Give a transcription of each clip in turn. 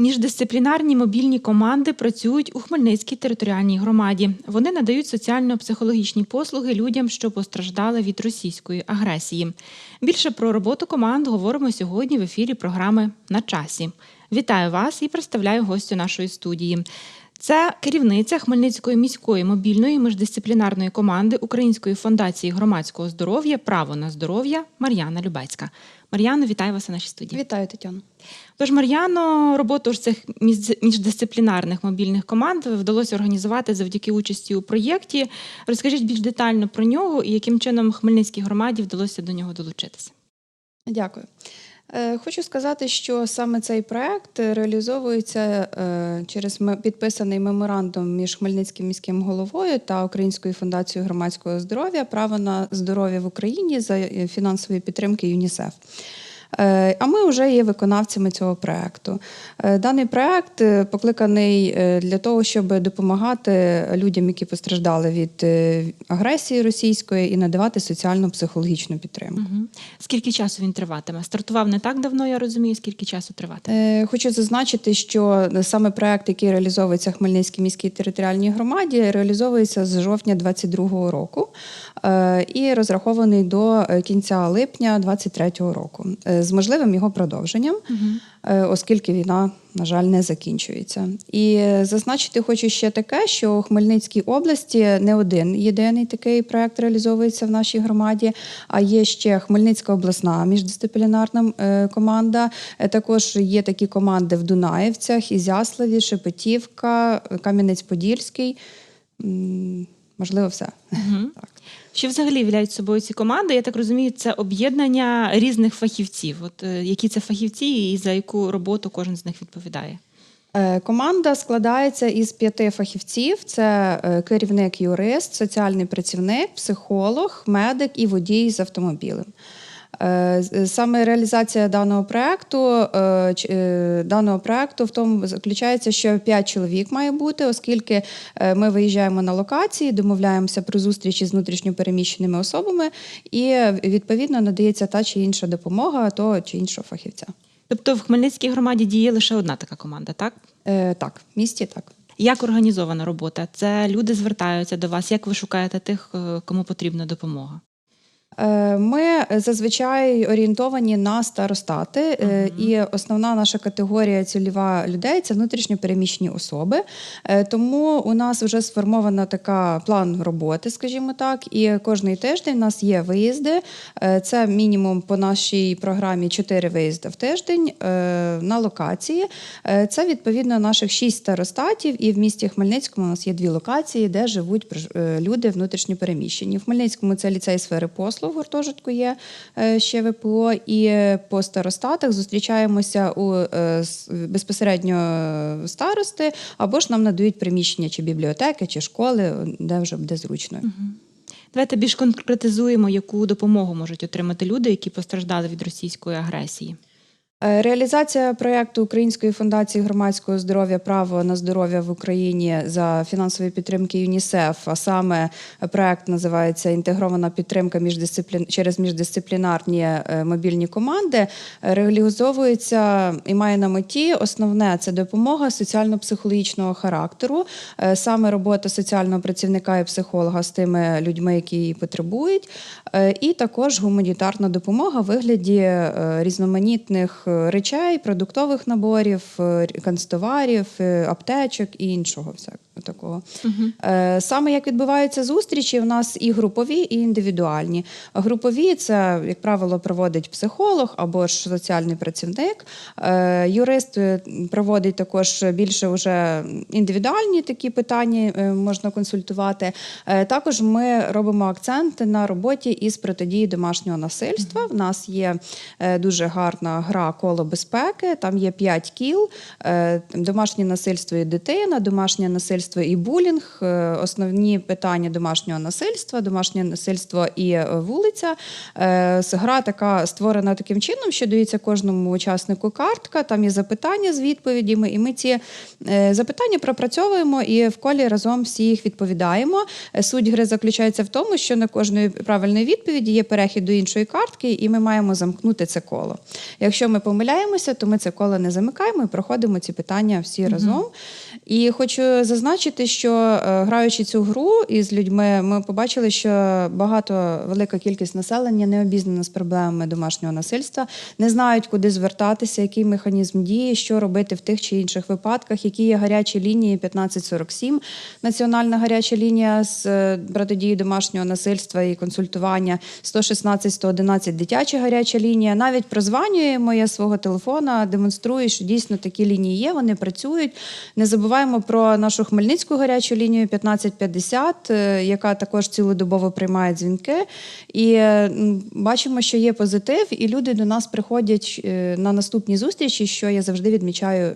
Міждисциплінарні мобільні команди працюють у Хмельницькій територіальній громаді. Вони надають соціально-психологічні послуги людям, що постраждали від російської агресії. Більше про роботу команд говоримо сьогодні в ефірі програми На часі. Вітаю вас і представляю гостю нашої студії. Це керівниця Хмельницької міської мобільної міждисциплінарної команди Української фондації громадського здоров'я Право на здоров'я Мар'яна Любецька. Мар'яно, вітаю вас у нашій студії. Вітаю, Тетяно. Тож, Мар'яно, роботу ж цих міждисциплінарних мобільних команд вдалося організувати завдяки участі у проєкті. Розкажіть більш детально про нього і яким чином Хмельницькій громаді вдалося до нього долучитися. Дякую. Е, Хочу сказати, що саме цей проект реалізовується е, через підписаний меморандум між Хмельницьким міським головою та Українською фундацією громадського здоров'я право на здоров'я в Україні за е, фінансової підтримки ЮНІСЕФ. Е, А ми вже є виконавцями цього проекту. Е, Даний проект е, покликаний для того, щоб допомагати людям, які постраждали від агресії російської, і надавати соціально-психологічну підтримку. Угу. Скільки часу він триватиме? Стартував не так давно, я розумію, скільки часу триватиме. Хочу зазначити, що саме проект, який реалізовується в Хмельницькій міській територіальній громаді, реалізовується з жовтня 2022 року і розрахований до кінця липня 2023 року з можливим його продовженням, е, оскільки війна, на жаль, не закінчується. І е, зазначити хочу ще таке, що у Хмельницькій області не один єдиний такий проект реалізовується в нашій громаді, а є ще Хмельницька обласна міждисциплінарна е, команда. Також є такі команди в Дунаєвцях, Ізяславі, Шепетівка, Кам'янець-Подільський. Можливо, все. Угу. Так. Що взагалі являють собою ці команди? Я так розумію, це об'єднання різних фахівців. От е, які це фахівці і за яку роботу кожен з них відповідає? Е, Команда складається із п'яти фахівців: це е, керівник юрист, соціальний працівник, психолог, медик і водій з автомобілем. Е, з- Саме реалізація даного проекту е, е, даного проекту в тому заключається, що 5 чоловік має бути, оскільки е, ми виїжджаємо на локації, домовляємося про зустрічі з внутрішньопереміщеними особами, і е, відповідно надається та чи інша допомога того чи іншого фахівця. Тобто в Хмельницькій громаді діє лише одна така команда, так? Е, Так, в місті так. Як організована робота? Це люди звертаються до вас. Як ви шукаєте тих, е, кому потрібна допомога? Е, Ми зазвичай орієнтовані на старостати, е, і основна наша категорія цільова людей це внутрішньопереміщені особи. Е, Тому у нас вже сформована така план роботи, скажімо так. І кожний тиждень у нас є виїзди. Це мінімум по нашій програмі 4 виїзди в тиждень на локації. Це відповідно наших 6 старостатів, і в місті Хмельницькому у нас є дві локації, де живуть люди внутрішньопереміщені. В Хмельницькому це ліцей сфери послуг, в гуртожитку є е, ще ВПО. І по старостатах зустрічаємося у е, безпосередньо е, старости, або ж нам надають приміщення чи бібліотеки, чи школи, де вже буде зручно. Давайте більш конкретизуємо, яку допомогу можуть отримати люди, які постраждали від російської агресії. Е, Реалізація проєкту Української фондації громадського здоров'я Право на здоров'я в Україні за фінансової підтримки ЮНІСЕФ, а саме проєкт називається Інтегрована підтримка міждисциплін... через міждисциплінарні е, мобільні команди. е, Реалізовується і має на меті основне це допомога соціально-психологічного характеру, е, саме робота соціального працівника і психолога з тими людьми, які її потребують, е, і також гуманітарна допомога в вигляді е, різноманітних е, речей, продуктових наборів, е, канцтоварів, е, аптечок і іншого всякого такого. Е, Саме як відбуваються зустрічі, у нас і групові, і індивідуальні. Групові це, як правило, проводить психолог або ж соціальний працівник. Е, Юрист е, проводить також більше вже індивідуальні такі питання, можна консультувати. Також ми робимо акцент на роботі із протидії домашнього насильства. В нас є дуже гарна гра коло безпеки. Там є п'ять кіл: домашнє насильство і дитина, домашнє насильство насильство і булінг, е, основні питання домашнього насильства, домашнє насильство і е, вулиця. Е, Гра така створена таким чином, що дається кожному учаснику картка, там є запитання з відповідями, і ми ці запитання пропрацьовуємо і в колі разом всі їх відповідаємо. Суть гри заключається в тому, що на кожної правильної відповіді є перехід до іншої картки, і ми маємо замкнути це коло. Якщо ми помиляємося, то ми це коло не замикаємо і проходимо ці питання всі разом. І хочу зазначити, що е, граючи цю гру із людьми, ми побачили, що багато велика кількість населення не обізнана з проблемами домашнього насильства, не знають, куди звертатися, який механізм дії, що робити в тих чи інших випадках, які є гарячі лінії 1547, національна гаряча лінія з е, протидії домашнього насильства і консультування 116 111 дитяча гаряча лінія. Навіть прозванюємо я свого телефона, демонструю, що дійсно такі лінії є. Вони працюють. Не забуваємо про нашу хмельницьку гарячу лінію 1550, е, яка також цілодобово приймає дзвінки. І е, бачимо, що є позитив, і люди до нас приходять е, на наступні зустрічі, що я завжди відмічаю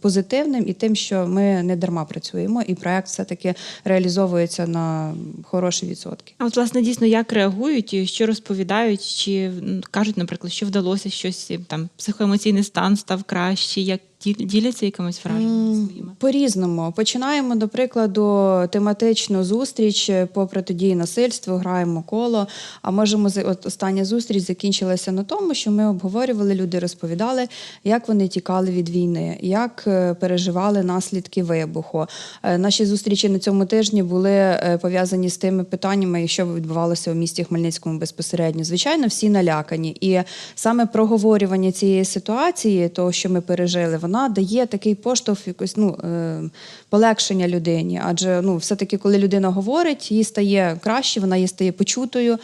позитивним і тим, що ми не дарма працюємо, і проект все-таки реалізовується на хороші відсотки. А от власне дійсно як реагують, і що розповідають, чи кажуть, наприклад, що вдалося щось там психоемоційний стан став краще, як діляться якимось враженнями своїми? По-різному. Починаємо, до прикладу, тематичну зустріч по протидії насильству, граємо коло. А можемо от остання зустріч закінчилася на тому, що ми обговорювали, люди розповідали, як вони тікали від війни, як е, переживали наслідки вибуху. Е, Наші зустрічі на цьому тижні були е, пов'язані з тими питаннями, що відбувалося у місті Хмельницькому безпосередньо. Звичайно, всі налякані. І саме проговорювання цієї ситуації, того, що ми пережили, вона дає такий поштовх, якось ну е, полегшення людині. Адже ну, все-таки, коли людина говорить, їй стає краще, вона їй стає почутою.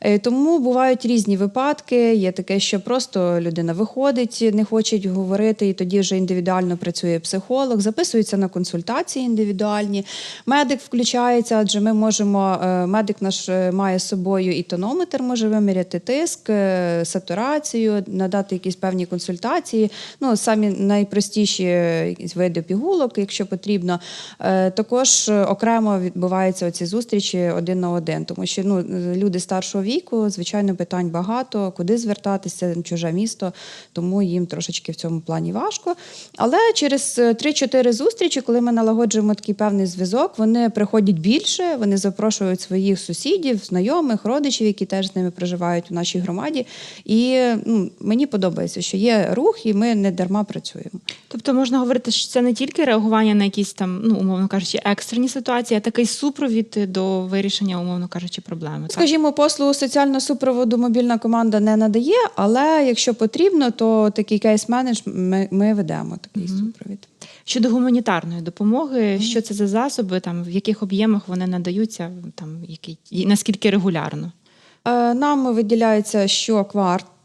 Е, Тому бувають різні випадки. Є таке, що просто людина виходить, не хоче говорити, і тоді вже індивідуально працює психолог, записується на консультації індивідуальні. Медик включається, адже ми можемо. е, Медик наш має з собою і тонометр, може виміряти тиск, сатурацію, надати якісь певні консультації. Ну, самі найпростіші е, види пігулок, якщо потрібно. Е, Також е, окремо відбуваються оці зустрічі один на один, тому що ну, люди старшого віку, звичайно, питань багато, куди звертатися, чуже місто, тому їм трошечки в цьому плані важко. Але через е, 3-4 зустрічі, коли ми налагоджуємо такий певний зв'язок, вони приходять більше, вони запрошують своїх сусідів, знайомих, родичів, які теж з ними проживають у нашій громаді. І ну, мені подобається, що є рух, і ми не дарма працюємо. Тобто можна говорити, що це не тільки реагування на якісь там, ну умовно кажучи, екстрені ситуації, а такий супровід до вирішення, умовно кажучи, проблеми. Так? Скажімо, послугу соціального супроводу мобільна команда не надає, але якщо потрібно, то такий кейс-менедж ми, ми ведемо такий супровід. Щодо гуманітарної допомоги, що це за засоби, там в яких об'ємах вони надаються, там які і наскільки регулярно? Е, Нам виділяється щоквартально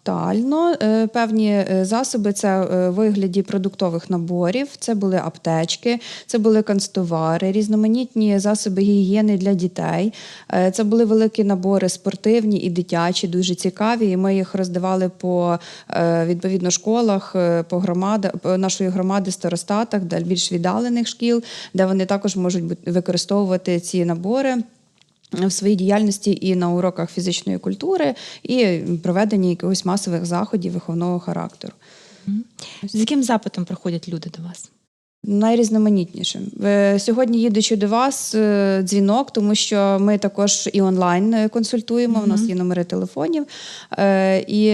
е, певні е, засоби. Це е, вигляді продуктових наборів, це були аптечки, це були канцтовари, різноманітні засоби гігієни для дітей. Це були великі набори спортивні і дитячі, дуже цікаві. І ми їх роздавали по відповідно школах, по громадах нашої громади, старостатах, більш віддалених шкіл, де вони також можуть використовувати ці набори в своїй діяльності і на уроках фізичної культури, і проведенні якихось масових заходів виховного характеру. З яким запитом приходять люди до вас? Найрізноманітнішим. Е, Сьогодні, їдучи до вас, е, дзвінок, тому що ми також і онлайн е, консультуємо. У нас є номери телефонів. Е, І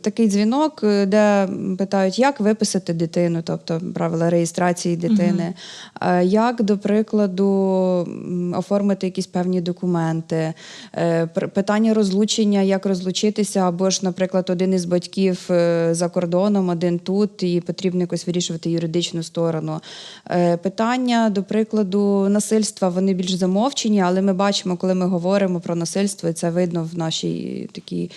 такий дзвінок, де питають, як виписати дитину, тобто правила реєстрації дитини, Е, як, до прикладу, оформити якісь певні документи, питання розлучення, як розлучитися, або ж, наприклад, один із батьків за кордоном, один тут, і потрібно якось вирішувати юридичну сторону. Е, Питання, до прикладу, насильства вони більш замовчені, але ми бачимо, коли ми говоримо про насильство, і це видно в нашій такій.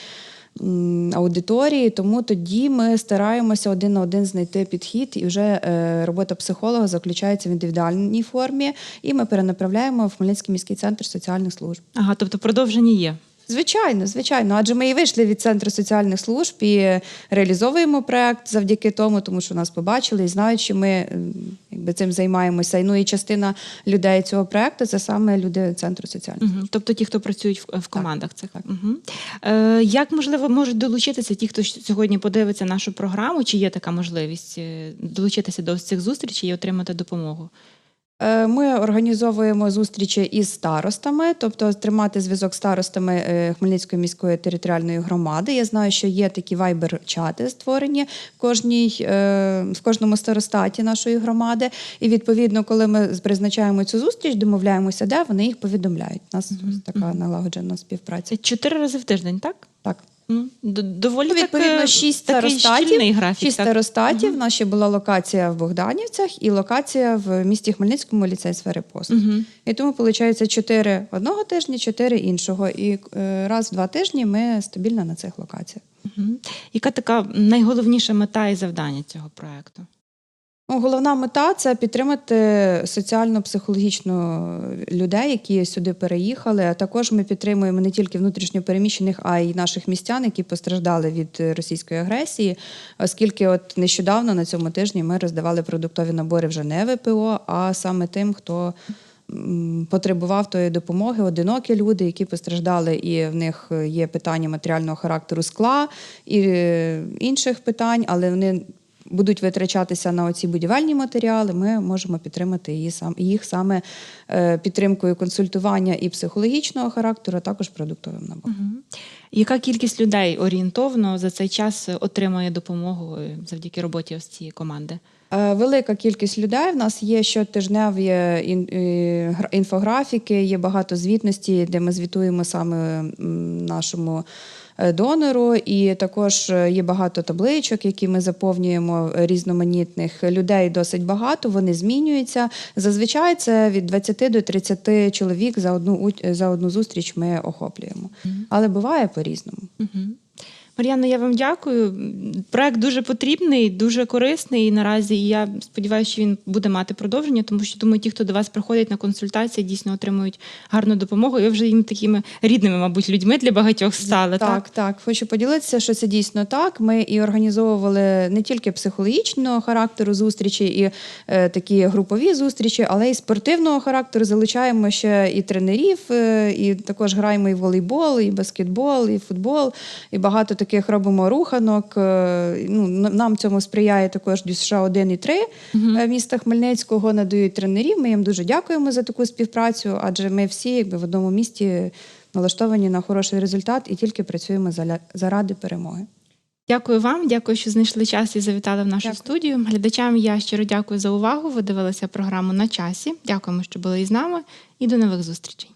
Аудиторії, тому тоді ми стараємося один на один знайти підхід, і вже е, робота психолога заключається в індивідуальній формі, і ми перенаправляємо в Хмельницький міський центр соціальних служб. Ага, тобто продовження є. Звичайно, звичайно. Адже ми і вийшли від центру соціальних служб і реалізовуємо проект завдяки тому, тому що нас побачили і знають, що ми якби цим займаємося. І, Ну і частина людей цього проекту це саме люди центру соціальних. Угу. Тобто ті, хто працюють в, в командах цих. Угу. Е, як можливо можуть долучитися ті, хто сьогодні подивиться нашу програму? Чи є така можливість е, долучитися до цих зустрічей і отримати допомогу? Е, Ми організовуємо зустрічі із старостами, тобто тримати зв'язок з старостами е, Хмельницької міської територіальної громади. Я знаю, що є такі вайбер-чати створені в кожній е, в кожному старостаті нашої громади. І відповідно, коли ми призначаємо цю зустріч, домовляємося, де вони їх повідомляють. У нас ось така налагоджена співпраця. Чотири рази в тиждень, так? Так. Доволі Ну, відповідно, так, е, шість старостатів, графік. Шість так? старостатів. У нас ще була локація в Богданівцях і локація в місті Хмельницькому ліцей сфери послуг. Угу. І тому виходить чотири одного тижня, чотири іншого. І е, раз в два тижні ми стабільно на цих локаціях. Угу. Яка така найголовніша мета і завдання цього проекту? Ну, головна мета це підтримати соціально-психологічно людей, які сюди переїхали. А також ми підтримуємо не тільки внутрішньопереміщених, а й наших містян, які постраждали від російської агресії. Оскільки, от нещодавно на цьому тижні ми роздавали продуктові набори вже не ВПО, а саме тим, хто. Потребував тої допомоги одинокі люди, які постраждали, і в них є питання матеріального характеру скла і е, інших питань, але вони будуть витрачатися на оці будівельні матеріали, ми можемо підтримати її сам їх саме е, підтримкою консультування і психологічного характеру, а також продуктовим набором. Мгм. Яка кількість людей орієнтовно за цей час отримує допомогу е, завдяки роботі ось цієї команди? Е, Велика кількість людей. В нас є щотижневі ін- гра- інфографіки, є багато звітності, де ми звітуємо саме нашому донору. І також е, є багато табличок, які ми заповнюємо е, різноманітних людей. Досить багато. Вони змінюються. Зазвичай це від 20 до 30 чоловік за одну за одну зустріч ми охоплюємо. Але буває по-різному. Мгм. Мар'яно, я вам дякую. Проект дуже потрібний, дуже корисний І наразі. І я сподіваюся, що він буде мати продовження, тому що думаю, ті, хто до вас приходять на консультації, дійсно отримують гарну допомогу. І ви вже їм такими рідними, мабуть, людьми для багатьох стали. Так, Так, так. Хочу поділитися, що це дійсно так. Ми і організовували не тільки психологічного характеру зустрічі, і е, такі групові зустрічі, але й спортивного характеру. Залучаємо ще і тренерів, е, і також граємо і волейбол, і баскетбол, і футбол. І багато таких робимо руханок. Е, Ну, нам цьому сприяє також США 1 і 3 е, міста Хмельницького надають тренерів. Ми їм дуже дякуємо за таку співпрацю, адже ми всі якби в одному місті налаштовані на хороший результат і тільки працюємо заради перемоги. Дякую вам, дякую, що знайшли час і завітали в нашу Дякую. студію. Глядачам я щиро дякую за увагу. Ви дивилися програму на часі. Дякуємо, що були із нами, і до нових зустрічей.